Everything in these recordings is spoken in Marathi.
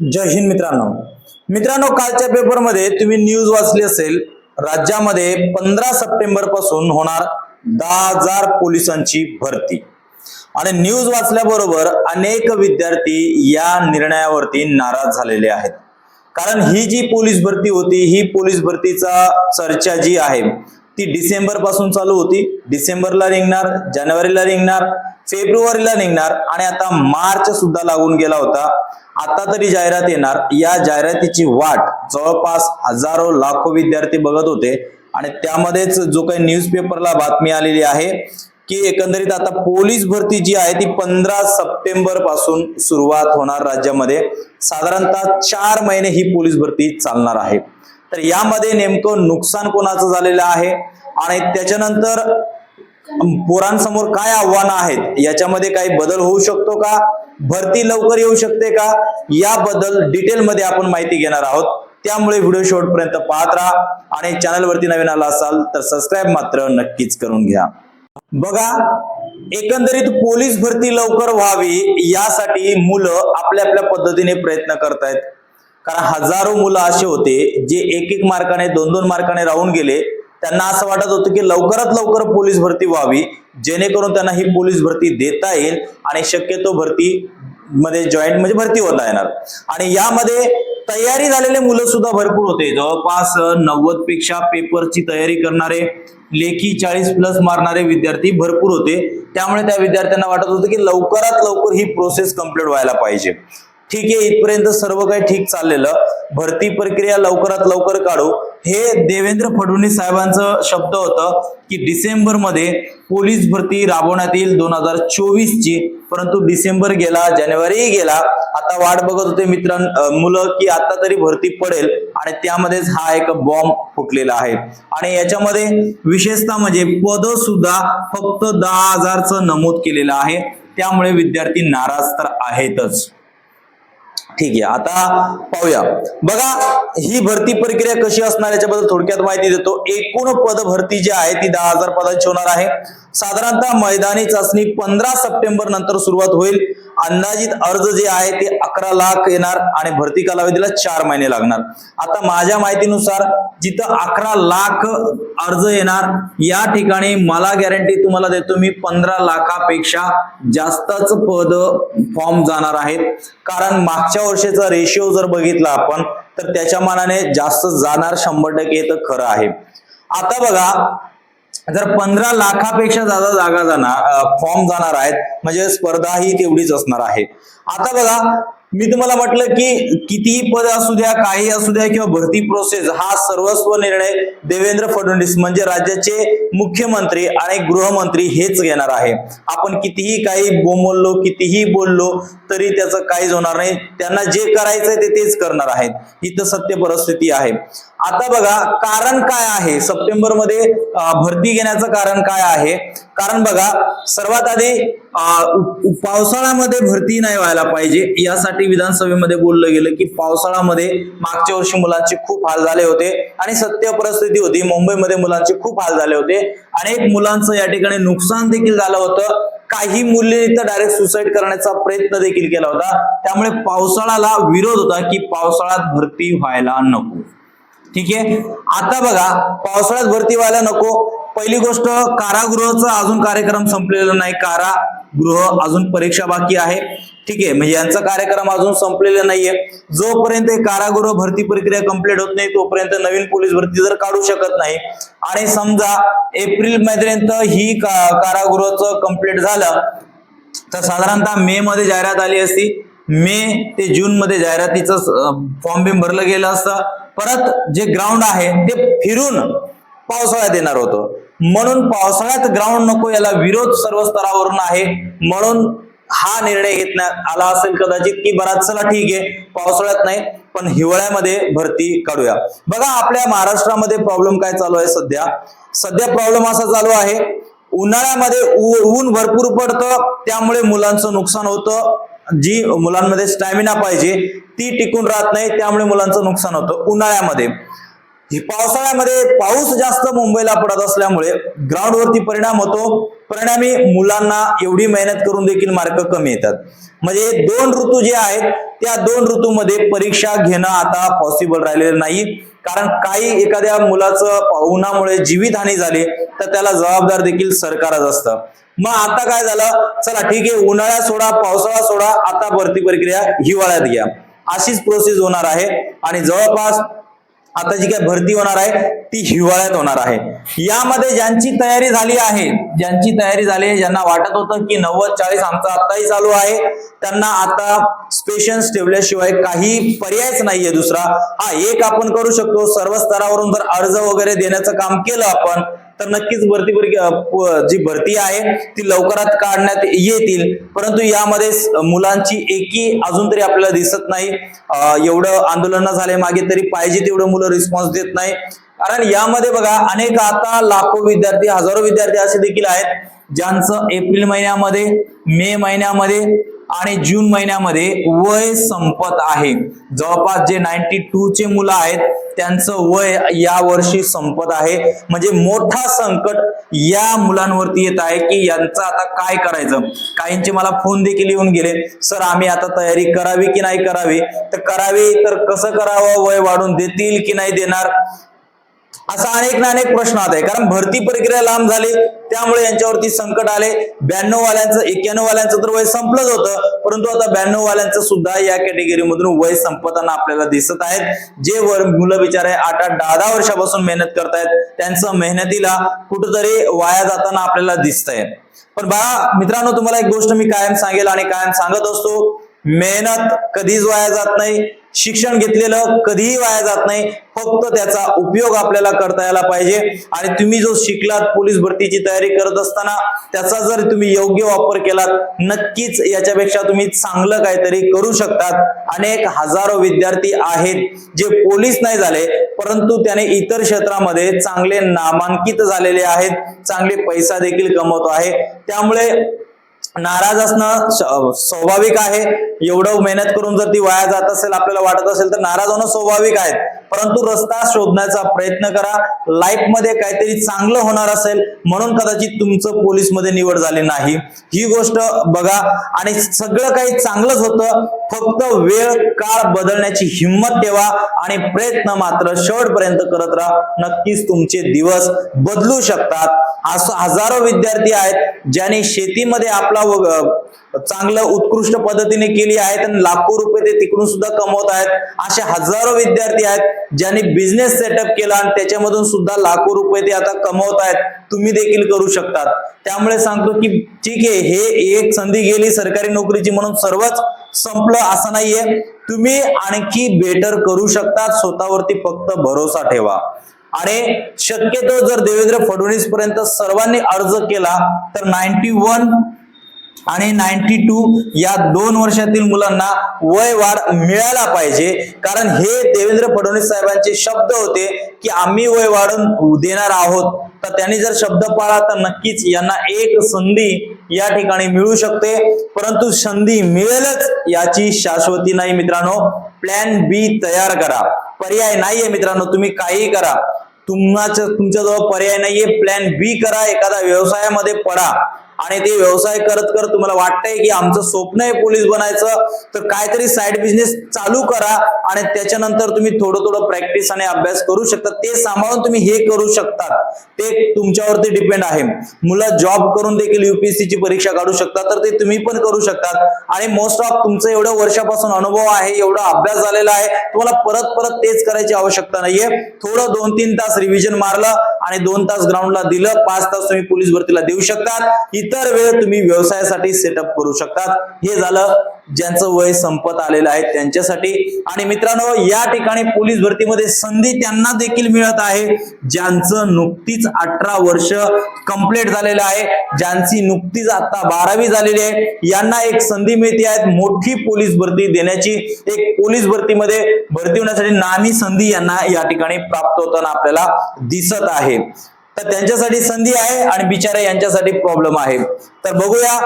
जय हिंद मित्रांनो. मित्रांनो कालच्या पेपरमध्ये तुम्ही न्यूज वाचली असेल राज्यामध्ये पंधरा सप्टेंबरपासून होणार दहा हजार पोलिसांची भरती. आणि न्यूज वाचल्याबरोबर अनेक विद्यार्थी या निर्णयावरती नाराज झालेले आहेत. कारण ही जी पोलीस भरती होती ही पोलीस भरतीचा चर्चा जी आहे ती डिसेंबरपासून चालू होती. डिसेंबरला निघणार जानेवारीला निघणार फेब्रुवारीला निघणार आणि आता मार्च सुद्धा लागून गेला होता. आता तरी जाहिरात येणार. या जाहिरातीची वाट जवळपास हजारो लाखो विद्यार्थी बघत होते. आणि त्यामध्येच जो काही न्यूजपेपरला बातमी आलेली आहे की एकंदरीत आता पोलीस भरती जी आहे ती पंधरा सप्टेंबरपासून सुरुवात होणार राज्यामध्ये. साधारणतः चार महिने ही पोलीस भरती चालणार आहे. तर यामध्ये नेमकं नुकसान कोणाचं झालेलं आहे? आणि त्याच्यानंतर पोरांसमोर काय आव्हानं आहेत? याच्यामध्ये काही बदल होऊ शकतो का? भरती लवकर येऊ शकते का? याबद्दल डिटेलमध्ये आपण माहिती घेणार आहोत. त्यामुळे व्हिडिओ शेवटपर्यंत पाहत राहा आणि चॅनलवरती नवीन आला असाल तर सबस्क्राईब मात्र नक्कीच करून घ्या. बघा एकंदरीत पोलीस भरती लवकर व्हावी यासाठी मुलं आपल्या आपल्या पद्धतीने प्रयत्न करतायत. कारण हजारो मुलं असे होते जे एक एक मार्काने दोन दोन मार्काने राहून गेले. त्यांना असं वाटत होतं की लवकरात लवकर पोलीस भरती व्हावी जेणेकरून त्यांना ही पोलीस भरती देता येईल आणि शक्यतो भरती मध्ये जॉईंट म्हणजे भरती होता येणार. आणि यामध्ये तयारी झालेले मुलं सुद्धा भरपूर होते. जवळपास नव्वदपेक्षा पेपरची तयारी करणारे लेखी चाळीस प्लस मारणारे विद्यार्थी भरपूर होते. त्यामुळे त्या विद्यार्थ्यांना वाटत होतं की लवकरात लवकर ही प्रोसेस कंप्लीट व्हायला पाहिजे. ठीक आहे इथपर्यंत सर्व काही ठीक चाललेलं. भरती प्रक्रिया लवकरात लवकर काढू. हे देवेंद्र फडणवीस साहेबांचं शब्द होतं की डिसेंबरमध्ये पोलीस भरती राबवण्यात येईल दोन हजार चोवीस ची परंतु डिसेंबर गेला जानेवारी गेला आता वाट बघत होते मित्रां मुलं की आता तरी भरती पडेल आणि त्यामध्येच हा एक बॉम्ब फुटलेला आहे. आणि याच्यामध्ये विशेषतः म्हणजे पद सुद्धा फक्त दहा हजारचं नमूद केलेलं आहे. त्यामुळे विद्यार्थी नाराज तर आहेतच. ठीक आहे आता पाहूया. बघा ही भरती प्रक्रिया कशी असणार याच्याबद्दल थोडक्यात माहिती देतो. एकूण पद भरती जी आहे ती दहा हजार पदांची होणार आहे. साधारणतः मैदानी चाचणी पंधरा सप्टेंबर नंतर सुरुवात होईल. अंदाजित अर्ज जे आहे ते अकरा लाख येणार आणि भरती कालावधीला चार महिने लागणार. आता माझ्या माहितीनुसार जिथं अकरा लाख अर्ज येणार या ठिकाणी मला गॅरंटी तुम्हाला देतो मी पंधरा लाखापेक्षा जास्तच पद फॉर्म जाणार आहेत. कारण मागच्या वर्षीचा रेशिओ जर बघितला आपण तर त्याच्या मानाने जास्त जाणार शंभर टक्के तर खरं आहे. आता बघा जर पंधरा लाखापेक्षा जादा जागा जाणार फॉर्म जाणार आहेत म्हणजे स्पर्धा ही तेवढीच असणार आहे. आता बघा मी तुम्हाला म्हटलं की कितीही पद असू द्या काही असू द्या किंवा भरती प्रोसेस हा सर्वस्व निर्णय देवेंद्र फडणवीस म्हणजे राज्याचे मुख्यमंत्री आणि गृहमंत्री हेच घेणार आहे. आपण कितीही काही बोंबललो कितीही बोललो तरी त्याचं काहीच होणार नाही. त्यांना जे करायचंय ते तेच करणार आहेत. इथं सत्य परिस्थिती आहे. आता बघा कारण काय आहे? सप्टेंबरमध्ये भरती घेण्याचं कारण काय आहे? कारण बघा सर्वात आधी पावसाळ्यामध्ये भरती नाही व्हायला पाहिजे. यासाठी विधानसभेमध्ये बोललं गेलं की पावसाळ्यामध्ये मागच्या वर्षी मुलांचे खूप हाल झाले होते आणि सत्य परिस्थिती होती. मुंबईमध्ये मुलांचे खूप हाल झाले होते. अनेक मुलांचं या ठिकाणी नुकसान देखील झालं होतं. काही मुली तर डायरेक्ट सुसाईड करण्याचा प्रयत्न देखील केला होता. त्यामुळे पावसाळ्याला विरोध होता की पावसाळ्यात भरती व्हायला नको. ठीक आहे? आता बघा पावसाळ्यात भरती व्हायला नको. पहिली गोष्ट कारागृहाचा अजून कार्यक्रम संपलेला नाही. कारागृह अजून परीक्षा बाकी आहे. ठीक आहे? म्हणजे यांचा कार्यक्रम अजून संपलेला नाहीये. जोपर्यंत हे कारागृह भरती प्रक्रिया कंप्लीट होत नाही तोपर्यंत नवीन पोलीस भरती जर काढू शकत नाही. आणि समजा एप्रिल पर्यंत ही का- कारागृहाचं कंप्लीट झालं तर साधारणतः मे मध्ये जाहिरात आली असती. मे ते जून मध्ये जाहिरातीचं फॉर्म बिम भरलं गेलं असतं. परत जे ग्राउंड आहे ते फिरून पावसाळ्यात येणार होतं. म्हणून पावसाळ्यात ग्राउंड नको याला विरोध सर्व स्तरावरून आहे. म्हणून हा निर्णय घेतण्यात आला असेल कदाचित की बराच चला ठीक आहे पावसाळ्यात नाही पण हिवाळ्यामध्ये भरती काढूया. बघा आपल्या महाराष्ट्रामध्ये प्रॉब्लेम काय चालू आहे सध्या? सध्या प्रॉब्लेम असा चालू आहे उन्हाळ्यामध्ये ऊ- ऊन भरपूर पडतं त्यामुळे मुलांचं नुकसान होतं. जी मुलांमध्ये स्टॅमिना पाहिजे ती टिकून राहत नाही त्यामुळे मुलांचं नुकसान होतं. उन्हाळ्यामध्ये. पावसाळ्यामध्ये पाऊस जास्त मुंबईला पडत असल्यामुळे ग्राउंडवरती परिणाम होतो. परिणामी मुलांना एवढी मेहनत करून देखील मार्क कमी येतात. म्हणजे दोन ऋतू जे आहेत त्या दोन ऋतूमध्ये परीक्षा घेणं आता पॉसिबल राहिलेलं नाही. कारण काही एखाद्या मुलाचं उन्हामुळे जीवितहानी झाली तर त्याला जबाबदार देखील सरकारच असतं. मग आता काय झालं? चला ठीक आहे उन्हाळ्यात सोडा पावसाळा सोडा आता भरती प्रक्रिया हिवाळ्यात घ्या. अशीच प्रोसेस होणार आहे. आणि जवळपास आता जी काय भरती होणार आहे ती हिवाळ्यात होणार आहे. यामध्ये ज्यांची तयारी झाली आहे ज्यांची तयारी झाली आहे ज्यांना वाटत होतं की नव्वद चाळीस आमचा आताही चालू आहे त्यांना आता स्पेशन्स ठेवल्याशिवाय काही पर्यायच नाहीये दुसरा. हा एक आपण करू शकतो सर्व स्तरावरून जर अर्ज वगैरे देण्याचं काम केलं आपण तर नक्कीच भरती परीक्षा प- जी भरती आहे ती लवकरात काढण्यात येतील. परंतु यामध्ये मुलांची एकी अजून तरी आपल्याला दिसत नाही. एवढं आंदोलन झाले मागे तरी पाहिजे तेवढं मुलं रिस्पॉन्स देत नाही. कारण यामध्ये बघा अनेक आता लाखो विद्यार्थी हजारो विद्यार्थी असे देखील आहेत ज्यांचं एप्रिल महिन्यामध्ये मे महिन्यामध्ये आणि जून महिन्यामध्ये वय संपत आहे. जवळपास जे नाईन्टी टू चे मुलं आहेत त्यांचं वय या वर्षी संपत आहे. म्हणजे मोठा संकट या मुलांवरती येत आहे की यांचं आता काय करायचं? काहींचे मला फोन देखील येऊन गेले सर आम्ही आता तयारी करावी की नाही करावी? तर करावी तर कसं करावं? वय वाढून देतील की नाही देणार? असा अनेक ना अनेक प्रश्न आता आहे. कारण भरती प्रक्रिया लांब झाली त्यामुळे यांच्यावरती संकट आले. ब्याण्णव वाल्यांचं एक्क्याण्णव वाल्यांचं तर वय संपलंच होतं. परंतु आता ब्याण्णव वाल्यांचं सुद्धा या कॅटेगरी मधून वय संपताना आपल्याला दिसत आहेत. जे वर मुलं बिचारे आठ आठ दहा दहा वर्षापासून मेहनत करतायत त्यांचं मेहनतीला कुठंतरी वाया जाताना आपल्याला दिसतंय. पण बघा मित्रांनो तुम्हाला एक गोष्ट मी कायम सांगेल आणि कायम सांगत असतो. मेहनत कधीच वाया जात नाही शिक्षण घेतलेलं कधीही वाया जात नाही फक्त त्याचा उपयोग आपल्याला करता यायला पाहिजे. आणि तुम्ही जो शिकलात पोलीस भरतीची तयारी करत असताना त्याचा जर तुम्ही योग्य वापर केलात नक्कीच याच्यापेक्षा तुम्ही चांगलं काहीतरी करू शकतात. अनेक हजारो विद्यार्थी आहेत जे पोलीस नाही झाले परंतु त्याने इतर क्षेत्रामध्ये चांगले नामांकित झालेले आहेत चांगले पैसा देखील कमवतो आहे. त्यामुळे नाराज असणं स्वाभाविक आहे. एवढं मेहनत करून जर ती वाया जात असेल आपल्याला वाटत असेल तर नाराज होणं स्वाभाविक आहे. परंतु रस्ता शोधण्याचा प्रयत्न करा. लाईफमध्ये काहीतरी चांगलं होणार असेल म्हणून कदाचित तुमचं पोलीसमध्ये निवड झाली नाही. ही गोष्ट बघा. आणि सगळं काही चांगलंच होतं. फक्त वेळ काळ बदलण्याची हिंमत ठेवा आणि प्रयत्न मात्र शेवटपर्यंत करत राहा. नक्कीच तुमचे दिवस बदलू शकतात. असं हजारो विद्यार्थी आहेत ज्यांनी शेतीमध्ये आपला चांगलं उत्कृष्ट पद्धतीने केली आहेत आणि लाखो रुपये ते तिकडून सुद्धा कमवत आहेत. असे हजारो विद्यार्थी आहेत ज्यांनी बिझनेस सेटअप केला आणि त्याच्यामधून सुद्धा लाखो रुपये ते आता कमवत आहेत. तुम्ही देखील करू शकतात. त्यामुळे सांगतो की ठीक आहे हे एक संधी गेली सरकारी नोकरीची म्हणून सर्वच संपलं असं नाहीये. तुम्ही आणखी बेटर करू शकतात. स्वतःवरती फक्त भरोसा ठेवा. आणि शक्यतो जर देवेंद्र फडणवीस पर्यंत सर्वांनी अर्ज केला तर नाईन्टी वन आणि नाईन्टी टू या दोन वर्षातील मुलांना वय वाढ मिळायला पाहिजे. कारण हे देवेंद्र फडणवीस साहेबांचे शब्द होते की आम्ही वय वाढून देणार आहोत. तर त्यांनी जर शब्द पाळला तर नक्कीच यांना एक संधी या ठिकाणी मिळू शकते. परंतु संधी मिळेलच याची शाश्वती नाही मित्रांनो. प्लॅन बी तयार करा. पर्याय नाहीये मित्रांनो तुम्ही काहीही करा. तुमच्या तुमच्याजवळ पर्याय नाहीये. प्लॅन बी करा. एखादा व्यवसायामध्ये पडा. आणि ते व्यवसाय करत करत तुम्हाला वाटतंय की आमचं स्वप्न आहे पोलीस बनायचं तर काहीतरी साईड बिझनेस चालू करा आणि त्याच्यानंतर तुम्ही थोडं थोडं प्रॅक्टिस आणि अभ्यास करू शकता. ते सांभाळून तुम्ही हे करू शकता ते तुमच्यावरती डिपेंड आहे. मुलं जॉब करून देखील युपीएससी ची परीक्षा काढू शकतात तर ते तुम्ही पण करू शकतात. आणि मोस्ट ऑफ तुमचं एवढं वर्षापासून अनुभव आहे एवढा अभ्यास झालेला आहे तुम्हाला परत परत तेच करायची आवश्यकता नाहीये. थोडं दोन तीन तास रिव्हिजन मारलं आणि दोन तास ग्राउंडला दिलं पाच तास तुम्ही पोलीस भरतीला देऊ शकतात. इतर वेळ तुम्ही व्यवसायासाठी सेटअप करू शकतात. हे झालं ज्यांचं वय संपत आलेलं आहे त्यांच्यासाठी. आणि मित्रांनो या ठिकाणी पोलीस भरतीमध्ये संधी त्यांना देखील मिळत आहे. ज्यांचं नुकतीच अठरा वर्ष कंप्लीट झालेलं आहे ज्यांची नुकतीच आता बारावी झालेली आहे यांना एक संधी मिळते आहे मोठी पोलीस भरती देण्याची. एक पोलीस भरतीमध्ये भरती होण्यासाठी नामी संधी यांना या ठिकाणी प्राप्त होताना आपल्याला दिसत आहे. तर त्यांच्यासाठी संधी आहे आणि बिचारे यांच्यासाठी प्रॉब्लेम आहे. तर बघूया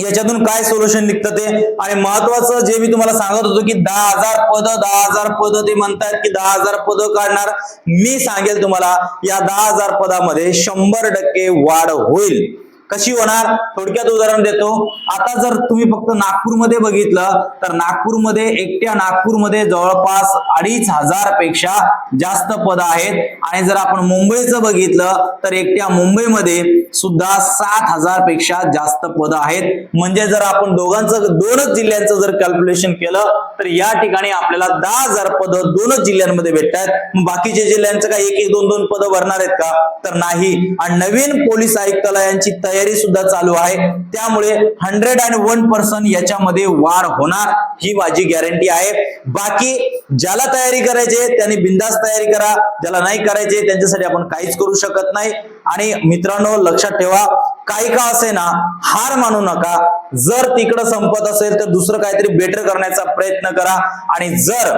याच्यातून काय सोल्युशन निघतं ते. आणि महत्वाचं जे मी तुम्हाला सांगत होतो की दहा हजार पद दहा हजार पद ते म्हणतात की दहा हजार पद काढणार. मी सांगेल तुम्हाला या दहा हजार पदामध्ये शंभर टक्के वाढ होईल. कशी होणार? थोडक्यात उदाहरण देतो. आता जर तुम्ही फक्त नागपूरमध्ये बघितलं तर नागपूरमध्ये एकट्या नागपूरमध्ये जवळपास अडीच हजारपेक्षा जास्त पद आहेत. आणि जर आपण मुंबईचं बघितलं तर एकट्या मुंबईमध्ये सुद्धा सात हजारपेक्षा जास्त पद आहेत. म्हणजे जर आपण दोघांचं दोनच जिल्ह्यांचं जर कॅल्क्युलेशन केलं तर या ठिकाणी आपल्याला दहा हजार पद दोनच जिल्ह्यांमध्ये भेटतात. बाकीच्या जिल्ह्यांचं काय? एक एक दोन दोन पद भरणार आहेत का? तर नाही. आणि नवीन पोलीस आयुक्तालयांची तयारी सुद्धा चालू आहे. त्यामुळे हंड्रेड अँड वन पर्सेंट याच्यामध्ये वाढ होणार ही माझी गॅरंटी आहे. बाकी ज्याला तयारी करायची त्यांनी बिंदास तयारी करा. ज्याला नाही करायचे त्यांच्यासाठी आपण काहीच करू शकत नाही. आणि मित्रांनो लक्षात ठेवा काही का असे ना हार मानू नका. जर तिकडं संपत असेल तर दुसरं काहीतरी बेटर करण्याचा प्रयत्न करा. आणि जर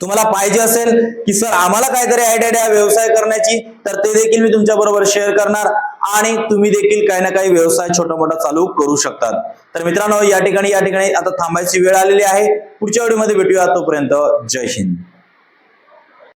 तुम्हाला पाहिजे असेल की सर आम्हाला काहीतरी आयडिया द्या व्यवसाय करण्याची तर ते देखील मी तुमच्या बरोबर शेअर करणार. आणि तुम्ही देखील काही ना काही व्यवसाय छोटा मोठा चालू करू शकतात. तर मित्रांनो या ठिकाणी या ठिकाणी आता थांबायची वेळ आलेली आहे. पुढच्या व्हिडिओमध्ये भेटूया तोपर्यंत. जय हिंद.